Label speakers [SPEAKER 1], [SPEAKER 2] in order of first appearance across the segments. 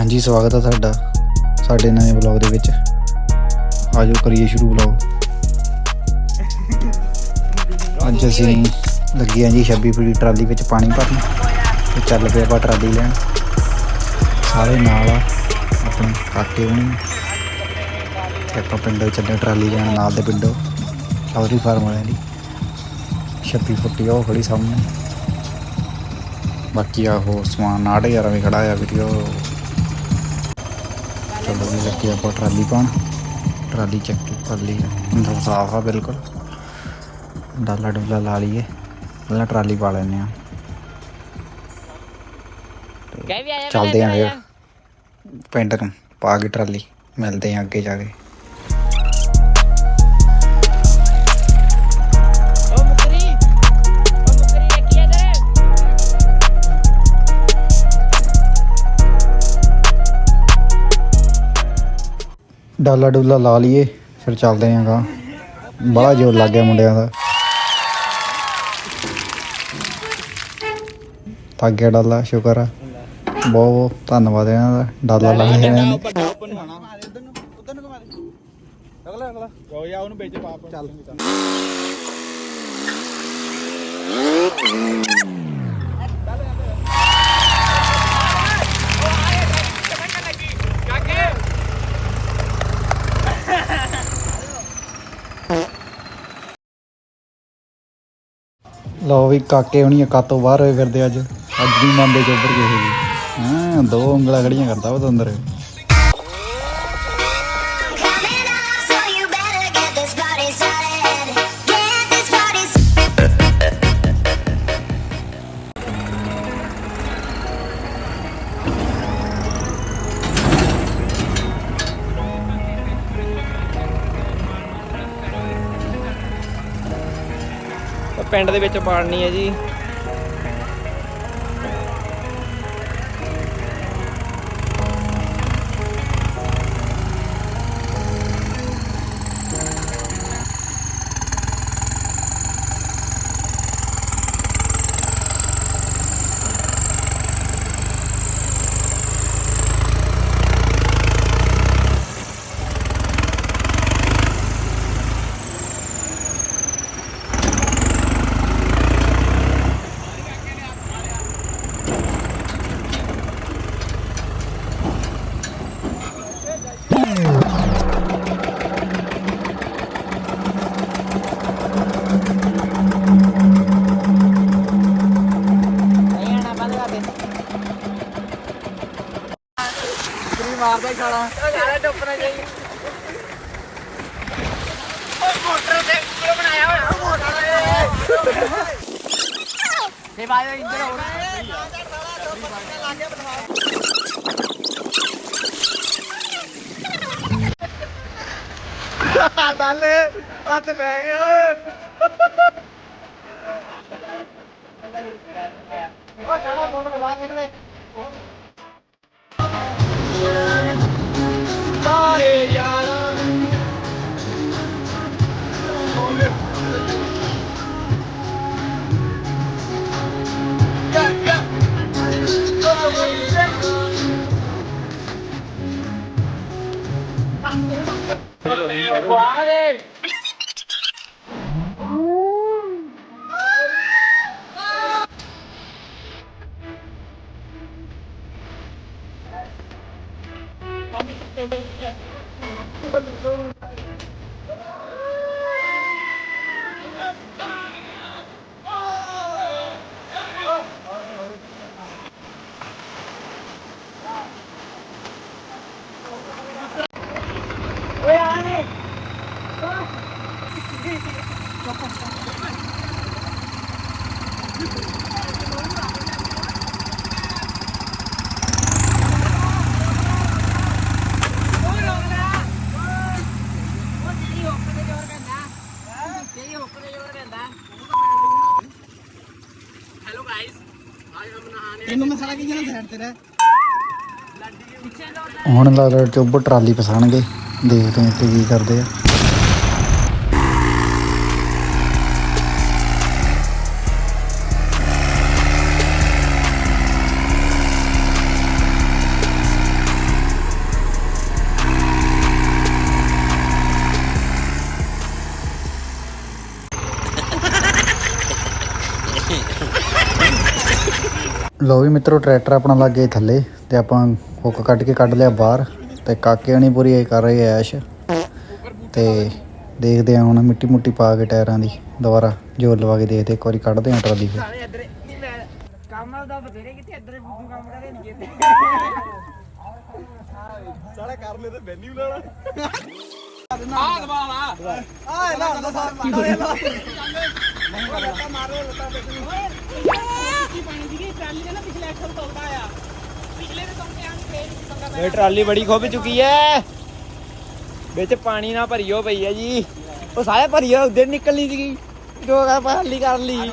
[SPEAKER 1] ਹਾਂਜੀ, ਸਵਾਗਤ ਹੈ ਤੁਹਾਡਾ, ਸਾਡੇ ਨਵੇਂ ਵਲੌਗ ਦੇ ਵਿੱਚ। ਆਜੋ ਕਰੀਏ ਸ਼ੁਰੂ ਵਲੌਗ। ਅੱਜ ਅਸੀਂ ਲੱਗੇ ਹਾਂ ਜੀ 26 ਫੁੱਟੀ ਟਰਾਲੀ ਵਿੱਚ ਪਾਣੀ ਭਰਨ, ਤੇ ਚੱਲ ਪਏ ਆਪਾਂ ਟਰਾਲੀ ਲੈਣ। ਸਾਰੇ ਨਾਲ ਆ, ਆਪਣੇ ਕਾਕੇ ਹੋਣੀ। ਤੇ ਆਪਾਂ ਪਿੰਡੋਂ ਚੱਲੇ ਟਰਾਲੀ ਲੈਣ, ਨਾਲ ਦੇ ਪਿੰਡੋਂ। ਚੌਧਰੀ ਫਾਰਮ ਵਾਲਿਆਂ ਦੀ। 26 ਫੁੱਟੀ ਉਹ ਖੜੀ ਸਾਹਮਣੇ। ਬਾਕੀ ਆਹੋ ਸਮਾਨ 8000 ਵੀ ਖੜਾ ਆ ਵੀਡੀਓ। ਚਲੋ ਵੀ ਲੱਗੇ ਆਪਾਂ ਟਰਾਲੀ ਪਾਉਣ। ਟਰਾਲੀ ਚੱਕ ਕੇ ਕਰ ਲਈ ਅੰਦਰ ਸਾਫ਼ ਆ ਬਿਲਕੁਲ। ਡਾਲਾ ਡੁੱਲਾ ਲਾ ਲਈਏ। ਪਹਿਲਾਂ ਟਰਾਲੀ ਪਾ ਲੈਨੇ ਆ ਚੱਲਦੇ ਆ ਫਿਰ। ਪਿੰਡ ਨੂੰ ਪਾ ਕੇ ਟਰਾਲੀ। ਮਿਲਦੇ ਆ ਅੱਗੇ ਜਾ ਕੇ। ਡਾਲਾ ਡੁੱਲਾ ਲਾ ਲਈਏ, ਫਿਰ ਚੱਲਦੇ ਆਂਗਾ ਬੜਾ ਜ਼ੋਰ ਲੱਗ ਗਿਆ ਮੁੰਡਿਆਂ ਦਾ। ਥੱਕ ਗਿਆ ਡਾਲਾ, ਸ਼ੁਕਰ ਆ। ਬਹੁਤ ਬਹੁਤ ਧੰਨਵਾਦ ਇਹਨਾਂ ਦਾ, ਡਾਲਾ ਲਾ ਕੇ ਇਹਨਾਂ ਨੇ। ਲਓ ਵੀ ਕਾਕੇ ਹੁਣੀ ਕਾਤੋਂ ਬਾਹਰ ਹੋਏ ਫਿਰਦੇ ਅੱਜ। ਅੱਜ ਨਹੀਂ ਮੰਨਦੇ ਚੋਬਰ ਕਿਸੇ ਦੀ ਹਾਂ, ਦੋ ਉਂਗਲਾਂ ਖੜੀਆਂ ਕਰਦਾ ਉਹ ਅੰਦਰ।
[SPEAKER 2] ਪਿੰਡ ਦੇ ਵਿੱਚ ਪਾੜਨੀ ਹੈ ਜੀ। ਹੀ ਖਾਣਾ ਯਾਰ ਡੁੱਬਣਾ ਚਾਹੀਏ ਓਏ ਮੋਟਰ ਤੇ ਕਿਉਂ ਬਣਾਇਆ ਹੋਇਆ। ਮੋਟਰ ਤੇ ਬਾਈ ਇੰਦਰ ขวาดิ ਹੋਣਾ
[SPEAKER 1] ਹੁਣ ਲੱਗਦਾ ਚੁੱਭ ਟਰਾਲੀ ਪਸਾਣਗੇ ਦੇਖਦੇ ਹਾਂ ਤੇ ਕੀ ਕਰਦੇ ਆ। ਲੋ ਵੀ ਮਿੱਤਰੋ ਟਰੈਕਟਰ ਆਪਣਾ ਲੱਗ ਗਿਆ ਥੱਲੇ ਤੇ ਆਪਾਂ ਹੁੱਕ ਕੱਢ ਕੇ ਕੱਢ ਲਿਆ ਬਾਹਰ ਤੇ ਕਾਕੇ ਹਣੀ ਪੂਰੀ ਇਹ ਕਰ ਰਹੇ ਐਸ਼। ਤੇ ਦੇਖਦੇ ਆ ਹੁਣ ਮਿੱਟੀ ਮੁੱਟੀ ਪਾ ਕੇ ਟਾਇਰਾਂ ਦੀ ਦੁਬਾਰਾ ਜੋਰ ਲਵਾ ਕੇ ਦੇਖਦੇ ਇੱਕ ਵਾਰੀ ਕੱਢਦੇ ਆ ਟਰਾਲੀ ਫਿਰ।
[SPEAKER 2] ਕੰਮ ਦਾ ਬਥੇਰੇ ਕਿੱਥੇ ਇੱਧਰ ਬੁੱਧੂ ਕੰਮ ਕਰਦੇ ਨਹੀਂ ਕਿਤੇ। ਸਾਲੇ ਕਰ ਲੈ ਤੇ ਬੈਨੀ ਬੁਲਾਣਾ ਆਹ ਦਬਾਲਾ ਆਹ ਲਾ ਲਾ ਮਾਰੋ ਲੱਤਾ ਬੇਟੂ ਕੀ ਪਾਣੀ ਦੀ ਟਰਾਲੀ ਦੇ ਨਾ ਪਿਛਲੇ ਐਕਸਲ ਤੋੜਦਾ ਆ ਪਿਛਲੇ ਦੇ ਤੋਂ ਆਂ ਤੇ ਇਹ ਟਰਾਲੀ ਬੜੀ ਖੋਬ ਚੁੱਕੀ ਐ। ਵਿੱਚ ਪਾਣੀ ਨਾ ਭਰੀਓ ਪਈ ਹੈ ਜੀ। ਉਹ ਸਾਰੇ ਭਰੀਓ ਉਧਰ ਨਿਕਲਣੀ ਸੀਗੀ। ਦੋ ਕਾ ਖਾਲੀ ਕਰ ਲਈ।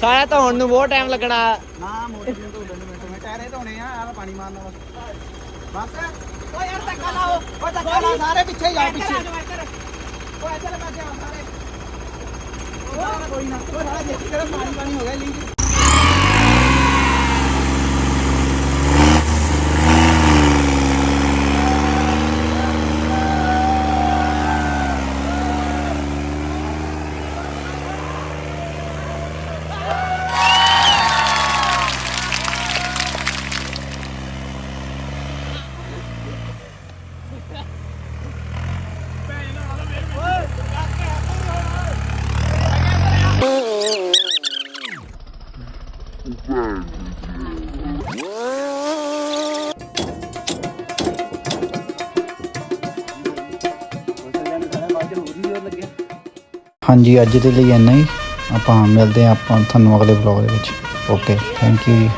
[SPEAKER 2] ਸਾਰਾ ਧੋਣ ਨੂੰ ਬਹੁਤ ਟਾਈਮ ਲੱਗਣਾ।
[SPEAKER 3] ਨਾ ਮੋਟਰ ਨੂੰ ਧੋ ਲੈਣ ਮਿੰਟ ਮੈਂ ਟਾਇਰੇ ਧੋਣੇ ਆ ਆ ਪਾਣੀ ਮਾਰਨਾ ਬਸ ਬਸ। ਓ ਯਾਰ ਧੱਕਾ ਲਾਓ। ਓ ਧੱਕਾ ਲਾ ਸਾਰੇ ਪਿੱਛੇ ਜਾਓ ਪਿੱਛੇ। ਓ ਇੱਧਰ ਲੱਗ ਜਾ ਸਾਰੇ। ਕੋਈ ਨਾ। ਓ ਸਾਰਾ ਦੇਖੀ ਕਿਹੜਾ ਪਾਣੀ ਪਾਣੀ ਹੋ ਗਿਆ ਲੀਕ।
[SPEAKER 1] ਹਾਂਜੀ, ਅੱਜ ਦੇ ਲਈ ਇੰਨਾ ਹੀ। ਆਪਾਂ ਮਿਲਦੇ ਹਾਂ ਆਪਾਂ ਤੁਹਾਨੂੰ ਅਗਲੇ ਵਲੌਗ ਦੇ ਵਿੱਚ। ਓਕੇ ਥੈਂਕ ਯੂ ਜੀ।